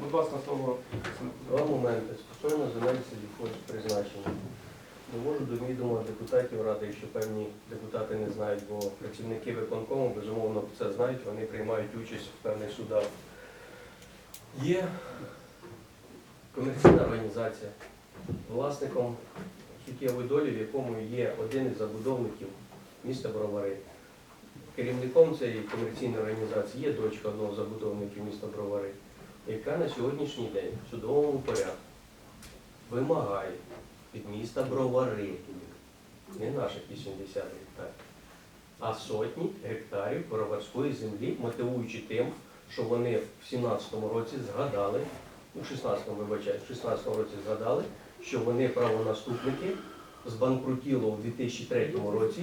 Будь ласка, слово. Два моменти стосовно земель сільхозпризначення. Довожу до відома депутатів ради, що певні депутати не знають, бо працівники виконкому, безумовно, це знають, вони приймають участь в певних судах. Є комерційна організація, власником суттєвої долі, в якому є один із забудовників міста Бровари. Керівником цієї комерційної організації є дочка одного забудовників міста Бровари яка на сьогоднішній день в судовому порядку вимагає від міста Бровари, не наших 80 гектарів, а сотні гектарів броварської землі, мотивуючи тим, що вони в 17-му році згадали, у 16-му, вибачаю, в 16-му році згадали, що вони правонаступники збанкрутіло у 2003 році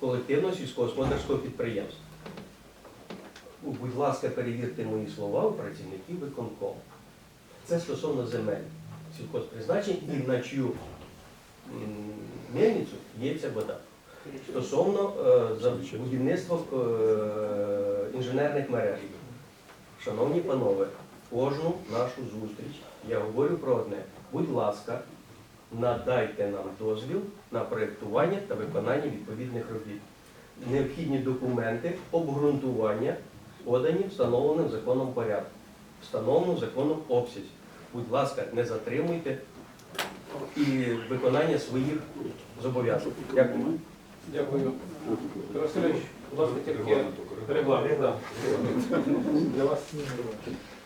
колективного сільськогосподарського підприємства. Ну, Будь ласка, перевірте мої слова у працівників виконкому. Це стосовно земель сільхозпризначень і на чию мельницю є ця вода. Стосовно е, будівництва е, інженерних мереж. Шановні панове, кожну нашу зустріч я говорю про одне. Будь ласка, надайте нам дозвіл на проєктування та виконання відповідних робіт. Необхідні документи, обґрунтування подані встановленим законом порядку, встановленим законом обсязі. Будь ласка, не затримуйте і виконання своїх зобов'язань. Дякую. Дякую. Васильович, будь ласка, тільки регламент. да. Для вас.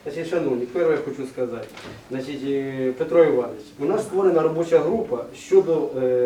Значить, шановні, перше я хочу сказати. Значить, е, Петро Іванович, у нас створена робоча група щодо е,